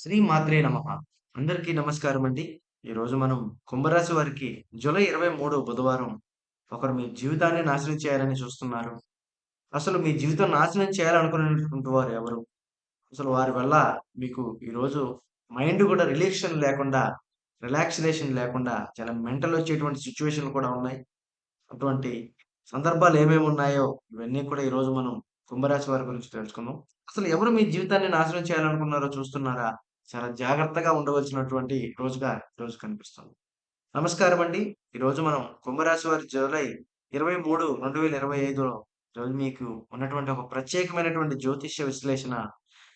శ్రీ మాత్రే నమ అందరికీ నమస్కారం అండి. ఈరోజు మనం కుంభరాశి వారికి జూలై 23 బుధవారం ఒకరు మీ జీవితాన్ని నాశనం చేయాలని చూస్తున్నారు. అసలు మీ జీవితం నాశనం చేయాలనుకునేటువంటి వారు ఎవరు? అసలు వారి వల్ల మీకు ఈరోజు మైండ్ కూడా రిలేక్షన్ లేకుండా, రిలాక్సినేషన్ లేకుండా చాలా మెంటల్ వచ్చేటువంటి సిచ్యువేషన్లు కూడా ఉన్నాయి. అటువంటి సందర్భాలు ఏమేమి ఉన్నాయో ఇవన్నీ కూడా ఈరోజు మనం కుంభరాశి వారి గురించి తెలుసుకుందాం. అసలు ఎవరు మీ జీవితాన్ని నాశనం చేయాలనుకున్నారో చూస్తున్నారా? చాలా జాగ్రత్తగా ఉండవలసినటువంటి రోజుగా ఈరోజు కనిపిస్తుంది. నమస్కారం అండి. ఈరోజు మనం కుంభరాశి వారి జూలై 23, 2025లో ఈరోజు మీకు ఉన్నటువంటి ఒక ప్రత్యేకమైనటువంటి జ్యోతిష్య విశ్లేషణ.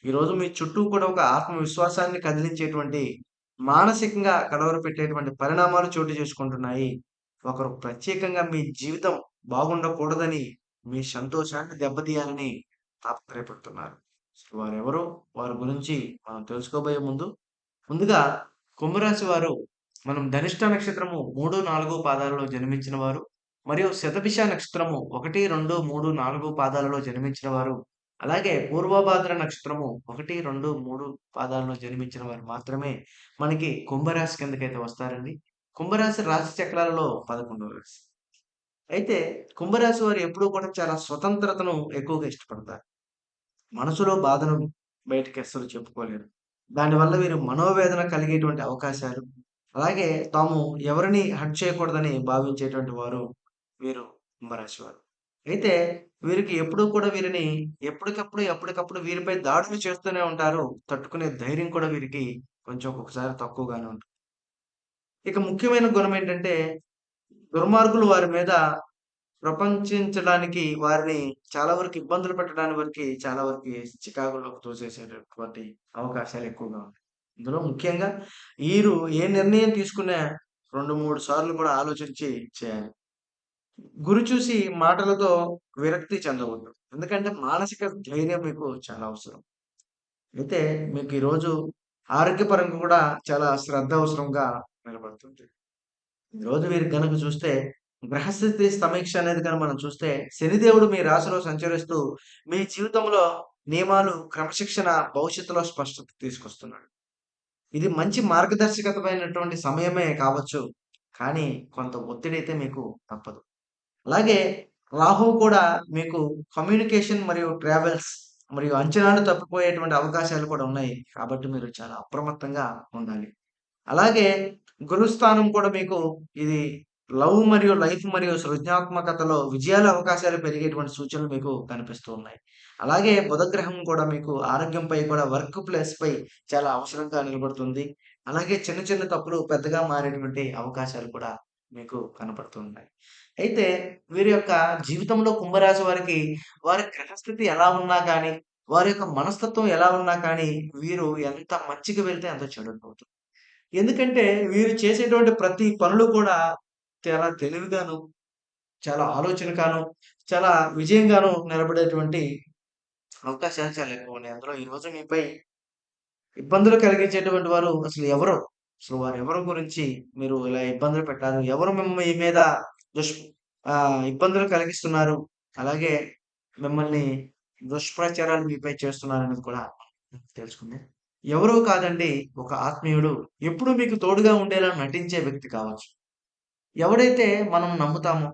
ఈరోజు మీ చుట్టూ కూడా ఒక ఆత్మవిశ్వాసాన్ని కదిలించేటువంటి, మానసికంగా కలవరపెట్టేటువంటి పరిణామాలు చోటు చేసుకుంటున్నాయి. ఒకరు ప్రత్యేకంగా మీ జీవితం బాగుండకూడదని, మీ సంతోషాన్ని దెబ్బతీయాలని తాపత్రయపడుతున్నారు. అసలు వారెవరో, వారి గురించి మనం తెలుసుకోబోయే ముందు, ముందుగా కుంభరాశి వారు మనం ధనిష్ట నక్షత్రము 3, 4 పాదాలలో జన్మించిన వారు మరియు శతభిష నక్షత్రము 1, 2, 3, 4 పాదాలలో జన్మించిన వారు, అలాగే పూర్వభాద్ర నక్షత్రము 1, 2, 3 పాదాలలో జన్మించిన వారు మాత్రమే మనకి కుంభరాశి కిందకైతే వస్తారండి. కుంభరాశి రాశి చక్రాలలో 11వ రాశి. అయితే కుంభరాశి వారు ఎప్పుడూ కూడా చాలా స్వతంత్రతను ఎక్కువగా ఇష్టపడతారు. మనసులో బాధను బయటకి అస్సలు చెప్పుకోలేరు. దానివల్ల వీరు మనోవేదన కలిగేటువంటి అవకాశాలు, అలాగే తాము ఎవరిని హర్ట్ చేయకూడదని భావించేటువంటి వారు వీరు కుంభరాశి వారు. అయితే వీరికి ఎప్పుడూ కూడా వీరిని ఎప్పటికప్పుడు, ఎప్పటికప్పుడు వీరిపై దాడులు చేస్తూనే ఉంటారు. తట్టుకునే ధైర్యం కూడా వీరికి కొంచెం ఒక్కొక్కసారి తక్కువగానే ఉంటుంది. ఇక ముఖ్యమైన గుణం ఏంటంటే, దుర్మార్గులు వారి మీద ప్రపంచించడానికి వారిని చాలా వరకు ఇబ్బందులు పెట్టడానికి వరకు చాలా వరకి చికాగోలోకి తోసేసేటటువంటి అవకాశాలు ఎక్కువగా ఉన్నాయి. ఇందులో ముఖ్యంగా వీరు ఏ నిర్ణయం తీసుకున్నా 2, 3 సార్లు కూడా ఆలోచించి చేయాలి. గురి చూసి మాటలతో విరక్తి చెందవద్దు. ఎందుకంటే మానసిక ధైర్యం మీకు చాలా అవసరం. అయితే మీకు ఈరోజు ఆరోగ్యపరంగా కూడా చాలా శ్రద్ధ అవసరంగా నిలబడుతుంది. ఈరోజు వీరికి కనుక చూస్తే గ్రహస్థితి సమీక్ష అనేది గనుక మనం చూస్తే శనిదేవుడు మీ రాశిలో సంచరిస్తూ మీ జీవితంలో నియమాలు, క్రమశిక్షణ భవిష్యత్తులో స్పష్టత తీసుకొస్తున్నాడు. ఇది మంచి మార్గదర్శకతమైనటువంటి సమయమే కావచ్చు. కానీ కొంత ఒత్తిడి అయితే మీకు తప్పదు. అలాగే రాహువు కూడా మీకు కమ్యూనికేషన్ మరియు ట్రావెల్స్ మరియు అంచనాలు తప్పిపోయేటువంటి అవకాశాలు కూడా ఉన్నాయి. కాబట్టి మీరు చాలా అప్రమత్తంగా ఉండాలి. అలాగే గురుస్థానం కూడా మీకు ఇది లవ్ మరియు లైఫ్ మరియు సృజనాత్మకతలో విజయాల అవకాశాలు పెరిగేటువంటి సూచనలు మీకు కనిపిస్తూ ఉన్నాయి. అలాగే బుధగ్రహం కూడా మీకు ఆరోగ్యంపై కూడా వర్క్ ప్లేస్‌పై చాలా అవసరంగా నిలబడుతుంది. అలాగే చిన్న చిన్న తప్పులు పెద్దగా మారేటువంటి అవకాశాలు కూడా మీకు కనపడుతున్నాయి. అయితే వీరి యొక్క జీవితంలో కుంభరాశి వారికి వారి గ్రహస్థితి ఎలా ఉన్నా కానీ వారి యొక్క మనస్తత్వం ఎలా ఉన్నా కానీ, వీరు ఎంత మంచికి వెళ్తే అంత చెడుకు ఎందుకంటే వీరు చేసేటువంటి ప్రతి పనులు కూడా చాలా తెలివిగాను, చాలా ఆలోచనగాను, చాలా విజయంగాను నిలబడేటువంటి అవకాశాలు చాలా ఎక్కువ ఉన్నాయి అందులో ఈరోజు మీపై ఇబ్బందులు కలిగించేటువంటి వారు అసలు ఎవరు? అసలు వారెవరి గురించి మీరు ఇలా ఇబ్బందులు పెట్టారు? ఎవరు మిమ్మల్ని మీ మీద దుష్ ఇబ్బందులు కలిగిస్తున్నారు? అలాగే మిమ్మల్ని దుష్ప్రచారాలు మీపై చేస్తున్నారని కూడా తెలుసుకుంది ఎవరో కాదండి ఒక ఆత్మీయుడు ఎప్పుడు మీకు తోడుగా ఉండేలా నటించే వ్యక్తి కావచ్చు. ఎవడైతే మనం నమ్ముతామో,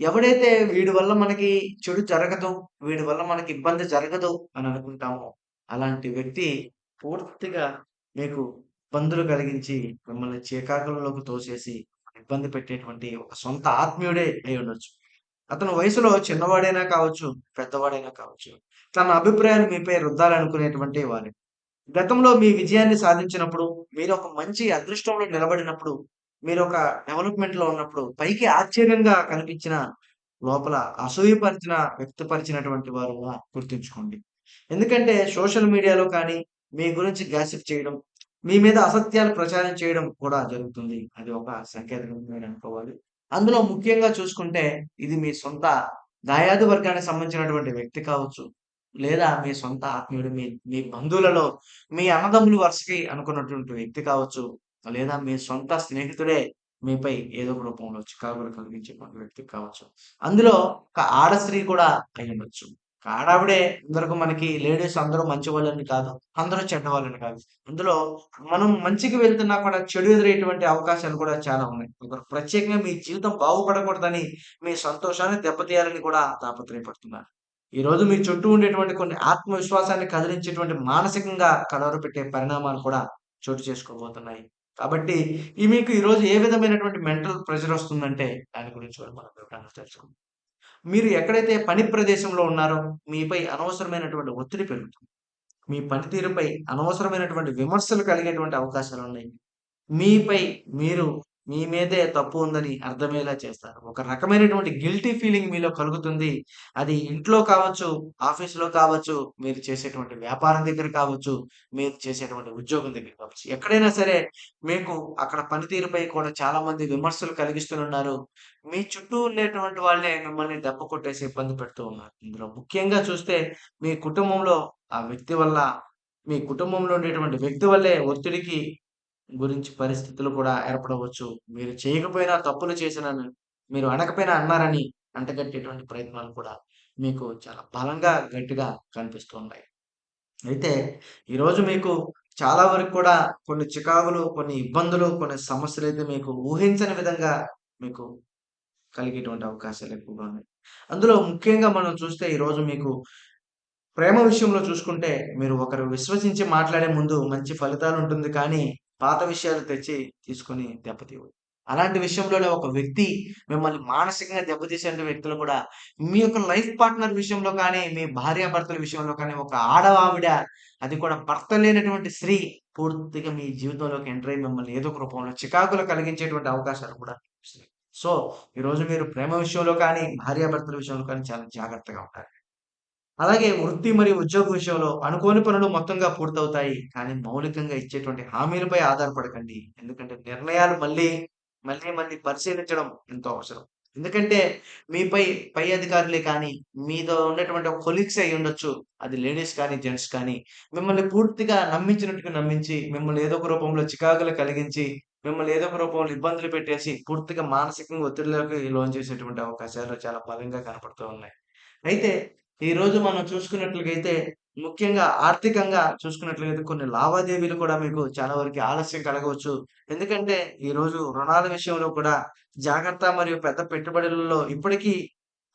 ఎవడైతే వీడి వల్ల మనకి చెడు జరగదు, వీడి వల్ల మనకి ఇబ్బంది జరగదు అని అనుకుంటామో, అలాంటి వ్యక్తి పూర్తిగా మీకు ఇబ్బందులు కలిగించి, మిమ్మల్ని చీకాకులలోకి తోసేసి, ఇబ్బంది పెట్టేటువంటి ఒక సొంత ఆత్మీయుడే అయ్యుండొచ్చు. అతను వయసులో చిన్నవాడైనా కావచ్చు, పెద్దవాడైనా కావచ్చు. తన అభిప్రాయాలు మీపై రుద్దాలనుకునేటువంటి వారి గతంలో మీ విజయాన్ని సాధించినప్పుడు, మీరు ఒక మంచి అదృష్టంలో నిలబడినప్పుడు, మీరు ఒక డెవలప్‌మెంట్‌లో ఉన్నప్పుడు, పైకి ఆశ్చర్యంగా కనిపించిన, లోపల అసూయపరిచిన, వ్యక్తపరిచినటువంటి వారుగా గుర్తుంచుకోండి. ఎందుకంటే సోషల్ మీడియాలో కానీ, మీ గురించి గ్యాసిప్ చేయడం, మీ మీద అసత్యాలు ప్రచారం చేయడం కూడా జరుగుతుంది. అది ఒక సంకేతం మీరు అనుకోవాలి. అందులో ముఖ్యంగా చూసుకుంటే, ఇది మీ సొంత దాయాది వర్గానికి సంబంధించినటువంటి వ్యక్తి కావచ్చు, లేదా మీ సొంత ఆత్మీయుడు, మీ మీ బంధువులలో మీ అన్నదమ్ములు వరుసకి అనుకున్నటువంటి వ్యక్తి కావచ్చు, లేదా మీ సొంత స్నేహితుడే మీపై ఏదో ఒక రూపంలో చికాకులు కలిగించేటువంటి వ్యక్తి కావచ్చు. అందులో ఒక ఆడ స్త్రీ కూడా అయ్యుండొచ్చు. ఆడావిడే అందరికి మనకి లేడీస్ అందరూ మంచి వాళ్ళని కాదు. అందరూ చెడ్డవాళ్ళని కాదు. అందులో మనం మంచికి వెళ్తున్నా కూడా చెడు ఎదురయ్యేటువంటి అవకాశాలు కూడా చాలా ఉన్నాయి. ఒకరు ప్రత్యేకంగా మీ జీవితం బాగుపడకూడదని, మీ సంతోషాన్ని దెబ్బతీయాలని కూడా తాపత్రయపడుతున్నారు. రోజు మీ చుట్టూ ఉండేటువంటి కొన్ని ఆత్మవిశ్వాసాన్ని కదిలించేటువంటి మానసికంగా కలవరపెట్టే పరిణామాలు కూడా చోటు చేసుకోబోతున్నాయి. కాబట్టి ఈ మీకు ఈరోజు ఏ విధమైనటువంటి మెంటల్ ప్రెషర్ వస్తుందంటే దాని గురించి కూడా మనం వివరంగా తెలుసుకుందాం. మీరు ఎక్కడైతే పని ప్రదేశంలో ఉన్నారో మీపై అనవసరమైనటువంటి ఒత్తిడి పెరుగుతుంది. మీ పనితీరుపై అనవసరమైనటువంటి విమర్శలు కలిగేటువంటి అవకాశాలు ఉన్నాయి మీపై మీరు మీ మీదే తప్పు ఉందని అర్థమయ్యేలా చేస్తారు. ఒక రకమైనటువంటి గిల్టీ ఫీలింగ్ మీలో కలుగుతుంది. అది ఇంట్లో కావచ్చు, ఆఫీస్‌లో కావచ్చు, మీరు చేసేటువంటి వ్యాపారం దగ్గర కావచ్చు, మీరు చేసేటువంటి ఉద్యోగం దగ్గర కావచ్చు. ఎక్కడైనా సరే మీకు అక్కడ పనితీరుపై కూడా చాలామంది విమర్శలు కలిగిస్తున్నారు మీ చుట్టూ ఉండేటువంటి వాళ్ళే మిమ్మల్ని దెబ్బ కొట్టేసి ఇబ్బంది పెడుతూ ఉన్నారు. ఇందులో ముఖ్యంగా చూస్తే మీ కుటుంబంలో ఆ వ్యక్తి వల్ల మీ కుటుంబంలో ఉండేటువంటి వ్యక్తి వల్లే ఒత్తిడికి గురించి పరిస్థితులు కూడా ఏర్పడవచ్చు. మీరు చేయకపోయినా తప్పులు చేసిన మీరు అనకపోయినా అన్నారని అంటగట్టేటువంటి ప్రయత్నాలు కూడా మీకు చాలా బలంగా, గట్టిగా కనిపిస్తూ ఉన్నాయి. అయితే ఈరోజు మీకు చాలా వరకు కూడా కొన్ని చికాకులు, కొన్ని ఇబ్బందులు, కొన్ని సమస్యలు అయితే మీకు ఊహించని విధంగా మీకు కలిగేటువంటి అవకాశాలు ఎక్కువగా ఉన్నాయి. అందులో ముఖ్యంగా మనం చూస్తే ఈరోజు మీకు ప్రేమ విషయంలో చూసుకుంటే మీరు ఒకరు విశ్వసించి మాట్లాడే ముందు మంచి ఫలితాలు ఉంటుంది కానీ, పాత విషయాలు తెచ్చి తీసుకొని దెబ్బతీయవు. అలాంటి విషయంలోనే ఒక వ్యక్తి మిమ్మల్ని మానసికంగా దెబ్బతీసే వ్యక్తులు కూడా మీ యొక్క లైఫ్ పార్ట్నర్ విషయంలో కానీ, మీ భార్యాభర్తల విషయంలో కానీ, ఒక ఆడవావిడ అది కూడా భర్త లేనటువంటి స్త్రీ పూర్తిగా మీ జీవితంలోకి ఎంటర్ అయ్యి మిమ్మల్ని ఏదో ఒక రూపంలో చికాకులు కలిగించేటువంటి అవకాశాలు కూడా సో, ఈరోజు మీరు ప్రేమ విషయంలో కానీ, భార్యాభర్తల విషయంలో కానీ చాలా జాగ్రత్తగా ఉంటారు అలాగే వృత్తి మరియు ఉద్యోగ విషయంలో అనుకోని పనులు మొత్తంగా పూర్తవుతాయి. కానీ మౌలికంగా ఇచ్చేటువంటి హామీలపై ఆధారపడకండి. ఎందుకంటే నిర్ణయాలు మళ్ళీ, మళ్ళీ, మళ్ళీ పరిశీలించడం ఎంతో అవసరం. ఎందుకంటే మీపై పై అధికారులే కానీ, మీతో ఉన్నటువంటి కొలీగ్స్ అయి ఉండొచ్చు అది లేడీస్ కానీ, జెంట్స్ కానీ మిమ్మల్ని పూర్తిగా నమ్మించినట్టుగా నమ్మించి, మిమ్మల్ని ఏదో ఒక రూపంలో చికాకులు కలిగించి, మిమ్మల్ని ఏదో ఒక రూపంలో ఇబ్బందులు పెట్టేసి, పూర్తిగా మానసికంగా ఒత్తిడిలోకి లోన్ చేసేటువంటి అవకాశాలు చాలా బలంగా కనపడుతూ ఉన్నాయి. అయితే ఈరోజు మనం చూసుకున్నట్లయితే ముఖ్యంగా ఆర్థికంగా చూసుకున్నట్లయితే కొన్ని లావాదేవీలు కూడా మీకు చాలా వరకు ఆలస్యం కలగవచ్చు. ఎందుకంటే ఈరోజు రుణాల విషయంలో కూడా జాగ్రత్త మరియు పెద్ద పెట్టుబడులలో ఇప్పటికీ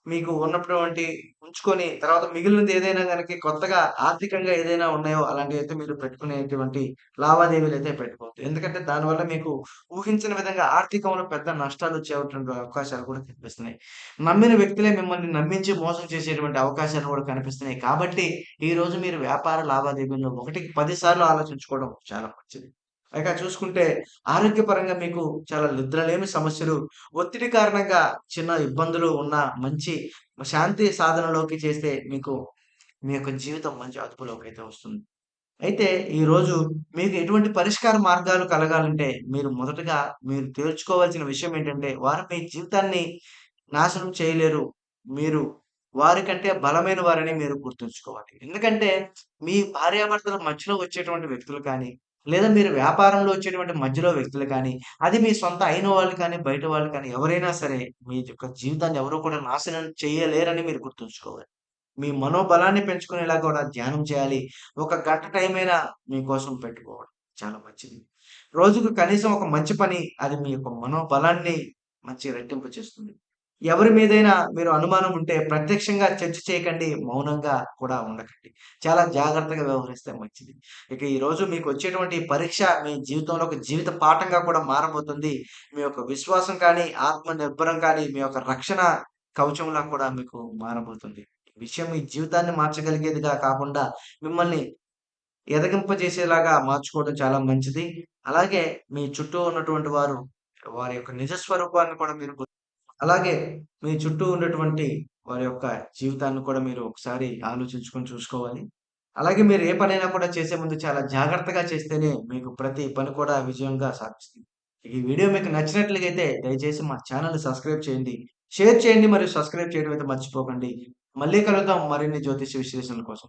మీకు ఉన్నటువంటి ఉంచుకొని తర్వాత మిగిలినది ఏదైనా కనుక కొత్తగా ఆర్థికంగా ఏదైనా ఉన్నాయో అలాంటివైతే మీరు పెట్టుకునేటువంటి లావాదేవీలు అయితే పెట్టుకోవద్దు. ఎందుకంటే దానివల్ల మీకు ఊహించిన విధంగా ఆర్థికంలో పెద్ద నష్టాలు వచ్చేటువంటి అవకాశాలు కూడా కనిపిస్తున్నాయి. నమ్మిన వ్యక్తులే మిమ్మల్ని నమ్మించి మోసం చేసేటువంటి అవకాశాలు కూడా కనిపిస్తున్నాయి. కాబట్టి ఈరోజు మీరు వ్యాపార లావాదేవీల్లో ఒకటికి పది సార్లు ఆలోచించుకోవడం చాలా మంచిది. ఇక చూసుకుంటే ఆరోగ్యపరంగా మీకు చాలా నిద్రలేమి సమస్యలు, ఒత్తిడి కారణంగా చిన్న ఇబ్బందులు ఉన్న మంచి శాంతి సాధనలోకి చేస్తే మీకు మీ యొక్క జీవితం మంచి అదుపులోకైతే వస్తుంది. అయితే ఈరోజు మీకు ఎటువంటి పరిష్కార మార్గాలు కలగాలంటే మీరు మొదటగా మీరు తేల్చుకోవాల్సిన విషయం ఏంటంటే వారు మీ జీవితాన్ని నాశనం చేయలేరు. మీరు వారికంటే బలమైన వారని మీరు గుర్తుంచుకోవాలి. ఎందుకంటే మీ భార్యాభర్తల మధ్యలో వచ్చేటువంటి వ్యక్తులు కానీ, లేదా మీరు వ్యాపారంలో వచ్చేటువంటి మధ్యలో వ్యక్తులు కానీ, అది మీ సొంత అయిన వాళ్ళు కానీ, బయట వాళ్ళు కానీ ఎవరైనా సరే మీ యొక్క జీవితాన్ని ఎవరో కూడా నాశనం చేయలేరని మీరు గుర్తుంచుకోవాలి. మీ మనోబలాన్ని పెంచుకునేలా కూడా ధ్యానం చేయాలి. ఒక గంట టైమైనా మీకోసం పెట్టుకోవడం చాలా మంచిది. రోజుకు కనీసం ఒక మంచి పని అది మీ యొక్క మనోబలాన్ని మంచి రెట్టింపు చేస్తుంది. ఎవరి మీదైనా మీరు అనుమానం ఉంటే ప్రత్యక్షంగా చర్చ చేయకండి. మౌనంగా కూడా ఉండకండి. చాలా జాగ్రత్తగా వ్యవహరిస్తే మంచిది. ఇక ఈరోజు మీకొచ్చేటువంటి పరీక్ష మీ జీవితంలో ఒక జీవిత పాఠంగా కూడా మారబోతుంది. మీ యొక్క విశ్వాసం కానీ, ఆత్మ నిర్భరం కానీ, మీ యొక్క రక్షణ కవచంలా కూడా మీకు మారబోతుంది. విషయం మీ జీవితాన్ని మార్చగలిగేదిగా కాకుండా మిమ్మల్ని ఎదగింపజేసేలాగా మార్చుకోవడం చాలా మంచిది. అలాగే మీ చుట్టూ ఉన్నటువంటి వారు వారి యొక్క నిజ స్వరూపాన్ని కూడా మీరు అలాగే మీ చుట్టూ ఉన్నటువంటి వారి యొక్క జీవితాన్ని కూడా మీరు ఒకసారి ఆలోచించుకొని చూసుకోవాలి. అలాగే మీరు ఏ పనైనా కూడా చేసే ముందు చాలా జాగ్రత్తగా చేస్తేనే మీకు ప్రతి పని కూడా విజయంగా సాగుతుంది. ఈ వీడియో మీకు నచ్చినట్లయితే దయచేసి మా ఛానల్ సబ్స్క్రైబ్ చేయండి. షేర్ చేయండి మరియు సబ్స్క్రైబ్ చేయడం అయితే మర్చిపోకండి. మళ్ళీ కలుద్దాం మరిన్ని జ్యోతిష్య విశ్లేషణల కోసం.